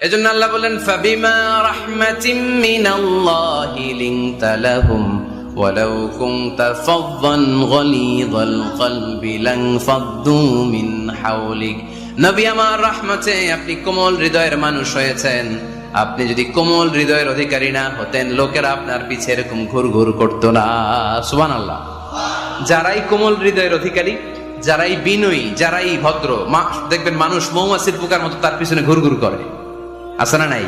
এজন্য আল্লাহ বলেন ফাবিমা রাহমাতিম মিনাল্লাহি লিনতা লাহুম ولو كنت فظا غليظ القلب لانفضوا من حولك নবী আমার রহমতে আপনি কোমল হৃদয়ের মানুষ হয়েছেন আপনি যদি কোমল হৃদয়ের অধিকারী না হতেন লোকেরা আপনার পিছে এরকম ঘুর ঘুর করতো না সুবহানাল্লাহ যারাই কোমল হৃদয়ের অধিকারী যারাই বিনয়ী যারাই ভদ্র মা- দেখবেন মানুষ মৌমাছির পোকার মতো তার পিছনে ঘুরঘুর করে আছে না নাই?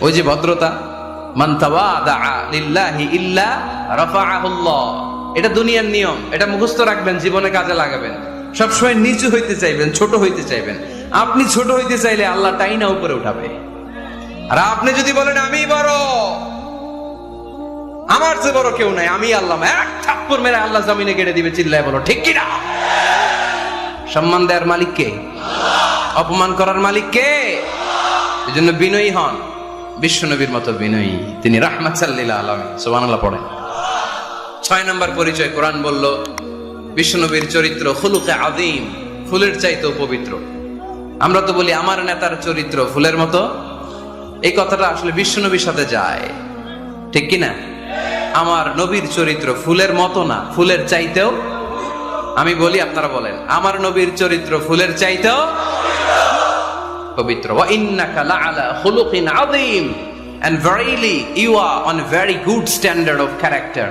ওই যে ভদ্রতা। এটা দুনিয়ার নিয়ম। এটা মুখস্থ রাখবেন, জীবনে কাজে লাগাবেন। সবসময় নিচু হইতে চাইবেন, ছোট হইতে চাইবেন। আপনি ছোট হইতে চাইলে আল্লাহ টাইনা উপরে উঠাবে। আর আপনি যদি বলেন, আমি বড়। আমার যে বড় কেউ নাই, আমি আল্লাহ। এক থাপ্পড় মেরে আল্লাহ জমিনে কেটে দিবে, চিল্লায় বলো, ঠিক কিনা? সম্মান দেওয়ার মালিক কে? অপমান করার মালিক কে এই জন্য বিনয়ী হন। বিশ্বনবীর মতো বিনয়ী। তিনি রাহমাত সাল্লিল আলম সুবহানাল্লাহ পড়েন। ছয় নম্বর পরিচয়, কোরআন বলল, বিশ্বনবীর চরিত্র খুলুকে আদিম ফুলের চাইতেও পবিত্র। আমরা তো বলি, আমার নেতার চরিত্র ফুলের মতো। এই কথাটা আসলে বিশ্বনবীর সাথে যায়। ঠিক কি না? আমার নবীর চরিত্র ফুলের মতো না, ফুলের চাইতেও। আমি বলি, আপনারা বলেন, আমার নবীর চরিত্র ফুলের চাইতেও পবিত্র। আযীম। And verily you are on very good standard of character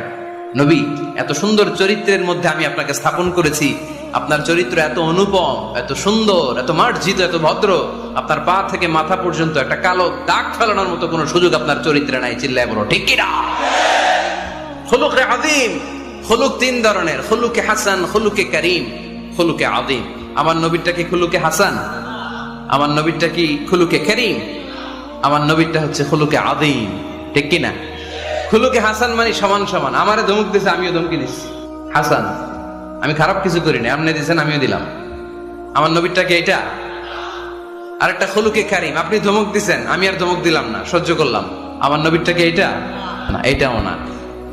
নবী, এত সুন্দর চরিত্রের মধ্যে আমি আপনাকে স্থাপন করেছি। আপনার চরিত্র এত অনুপম, এত সুন্দর, এত মার্জিত, এত ভদ্র। আপনার পা থেকে মাথা পর্যন্ত একটা কালো দাগ ফেলানোর মতো কোনো সুযোগ আপনার চরিত্রে নাই, চিল্লায় বলো, ঠিক কিনা? খুলুকে আদিম খুলুক তিন ধরনের, খুলুকে হাসান, খুলুকে করিম, খুলুকে আদিম আমার নবীরটা কি খুলুকে হাসান? আমার নবীরটা কি খুলুকে করিম? আমার নবীরটা হচ্ছে খুলুকে আদিম ঠিক কি না খুলুকে হাসান মানে সমান সমান। আমারে ধমক দিছে, আমিও ধমকি দিচ্ছি হাসান, আমি খারাপ কিছু করি না আপনি দিছেন, আমিও দিলাম। আমার নবীরটা কি এটা? আরেকটা খুলুকে কারিম। আপনি ধমক দিছেন, আমি আর ধমক দিলাম না, সহ্য করলাম। আমার নবীরটা কি এটা? না, এটাও না।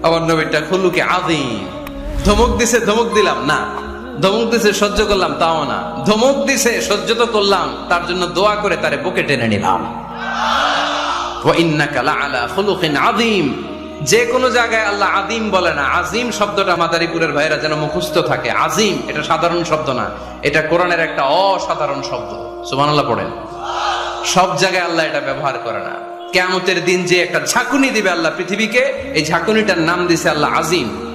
আমার নবীরটা খুলুকে আদিম ধমক দিছে, ধমক দিলাম, না। ধমক দিছে, সহ্য করলাম, তাও না। ধমক দিছে, সহ্য তো করলাম, তার জন্য দোয়া করে তারে বুকে টেনে নিলাম। খুলুকিন যে কোনো জায়গায় আল্লাহ আদিম বলে না। আজিম শব্দটা মাদারীপুরের ভাইরা যেন মুখস্থ থাকে। আজিম এটা সাধারণ শব্দ না। এটা কোরআনের একটা অসাধারণ শব্দ। সুবহানাল্লাহ পড়েন। সব জায়গায় আল্লাহ এটা ব্যবহার করে না। কেয়ামতের দিন যে একটা ঝাঁকুনি দিবে আল্লাহ পৃথিবীকে, এই ঝাঁকুনিটার নাম দিছে আল্লাহ আজিম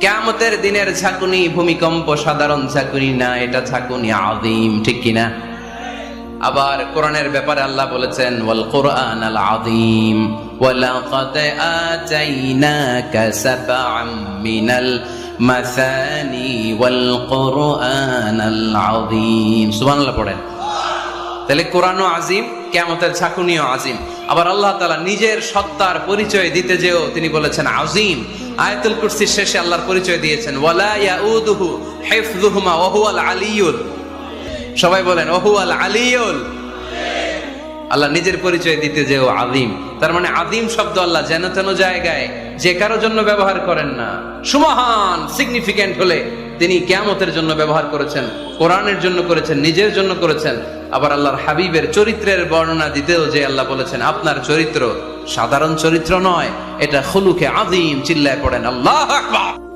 কেয়ামতের দিনের ঝাঁকুনি ভূমিকম্প সাধারণ ঝাঁকুনি না, এটা ঝাঁকুনি আযীম, ঠিক কিনা আবার কোরআনের ব্যাপারে আল্লাহ বলেছেন, ওয়াল কোরআন আল আযীম, ওয়ালাকাদ আতাইনাকা সাবআম মিনাল মাসানি ওয়াল কোরআন আল আযীম। সুবহানাল্লাহ পড়েন। তাহলে কোরআনও আজিম কেমতের ঝাঁকুনিও আজিম আবার আল্লাহ তালা নিজের সত্তার পরিচয় দিতে যেও তিনি বলেছেন, আজিম। আয়াতুল কুরসির শেষে আল্লাহর পরিচয় দিয়েছেন, ওয়ালা ইয়াউদুহু হিফযুহুমা ওয়া হুয়াল আলিয়ুল। সবাই বলেন ওহু আল আলিয়ুল। আল্লাহ নিজের পরিচয় দিতে যেও আদিম তার মানে আদিম শব্দ আল্লাহ যেন তেন জায়গায় যে কারও জন্য ব্যবহার করেন না। সুমহান সিগনিফিক্যান্ট হলে তিনি কেয়ামতের জন্য ব্যবহার করেছেন, কোরআনের জন্য করেছেন, নিজের জন্য করেছেন। আবার আল্লাহর হাবিবের চরিত্রের বর্ণনা দিতেও যে আল্লাহ বলেছেন, আপনার চরিত্র সাধারণ চরিত্র নয়, এটা খুলুকে আদিম চিল্লায় পড়েন। আল্লাহ আকবার!